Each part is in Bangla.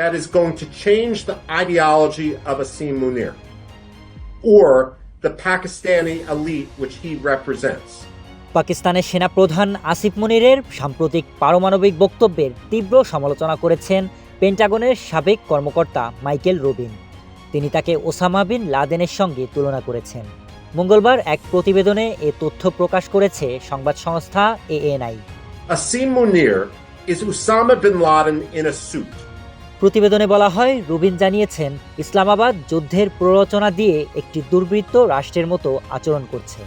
that is going to change the ideology of Asim Munir or the Pakistani elite which he represents. পাকিস্তানের সেনাপ্রধান আসিফ মনিরের সাম্প্রতিক পারমাণবিক বক্তব্যের তীব্র সমালোচনা করেছেন পেন্টাগনের সাবেক কর্মকর্তা মাইকেল রবিন তিনি তাকে ওসামা বিন লাদেনের সঙ্গে তুলনা করেছেন মঙ্গলবার এক প্রতিবেদনে এ তথ্য প্রকাশ করেছে সংবাদ সংস্থা ANI Asim Munir is Osama bin Laden in a suit. প্রতিবেদনে বলা হয় রুবিন জানিয়েছেন ইসলামাবাদ যুদ্ধের প্ররোচনা দিয়ে একটি দুর্বৃত্ত রাষ্ট্রের মতো আচরণ করছে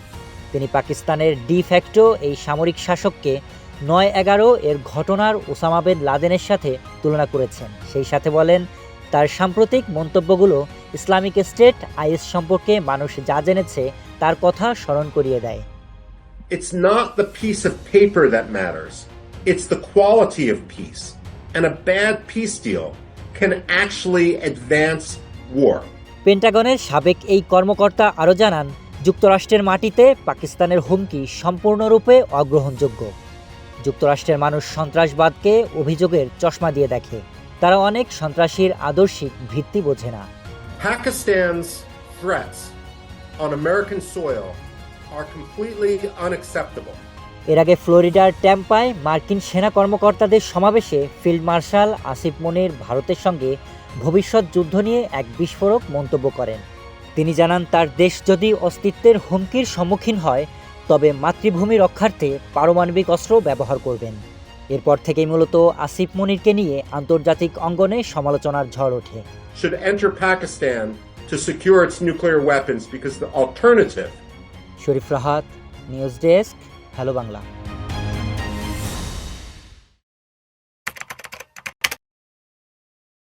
তিনি পাকিস্তানের ডি ফ্যাক্টো এই সামরিক শাসককে নয় এগারো এর ঘটনার ওসামা বিন লাদেনের সাথে তুলনা করেছেন সেই সাথে বলেন তার সাম্প্রতিক মন্তব্যগুলো ইসলামিক স্টেট আইএস সম্পর্কে মানুষ যা জেনেছে তার কথা স্মরণ করিয়ে দেয় It's not the piece of paper that matters, it's the quality of peace. And a bad peace deal can actually advance war. পেন্টাগনের সাবেক এই কর্মকর্তা আরও জানান যুক্তরাষ্ট্রের মাটিতে পাকিস্তানের হুমকি সম্পূর্ণরূপে অগ্রহণযোগ্য যুক্তরাষ্ট্রের মানুষ সন্ত্রাসবাদকে অভিযোগের চশমা দিয়ে দেখে তারা অনেক সন্ত্রাসীর আদর্শিক ভিত্তি বোঝে না Pakistan's threats on American soil are completely unacceptable. এর আগে ফ্লোরিডার ট্যাম্পায় মার্কিন সেনা কর্মকর্তাদের সমাবেশে ফিল্ড মার্শাল আসিফ মনির ভারতের সঙ্গে ভবিষ্যৎ যুদ্ধ নিয়ে এক বিস্ফোরক মন্তব্য করেন। তিনি জানান তার দেশ যদি অস্তিত্বের হুমকির সম্মুখীন হয় তবে মাতৃভূমি রক্ষার্থে পারমাণবিক অস্ত্র ব্যবহার করবেন। এরপর থেকেই মূলত আসিফ মনিরকে নিয়ে আন্তর্জাতিক অঙ্গনে সমালোচনার ঝড় ওঠে। Should enter Pakistan to secure its nuclear weapons because the alternative Sharif Rahat news desk hello Bangla.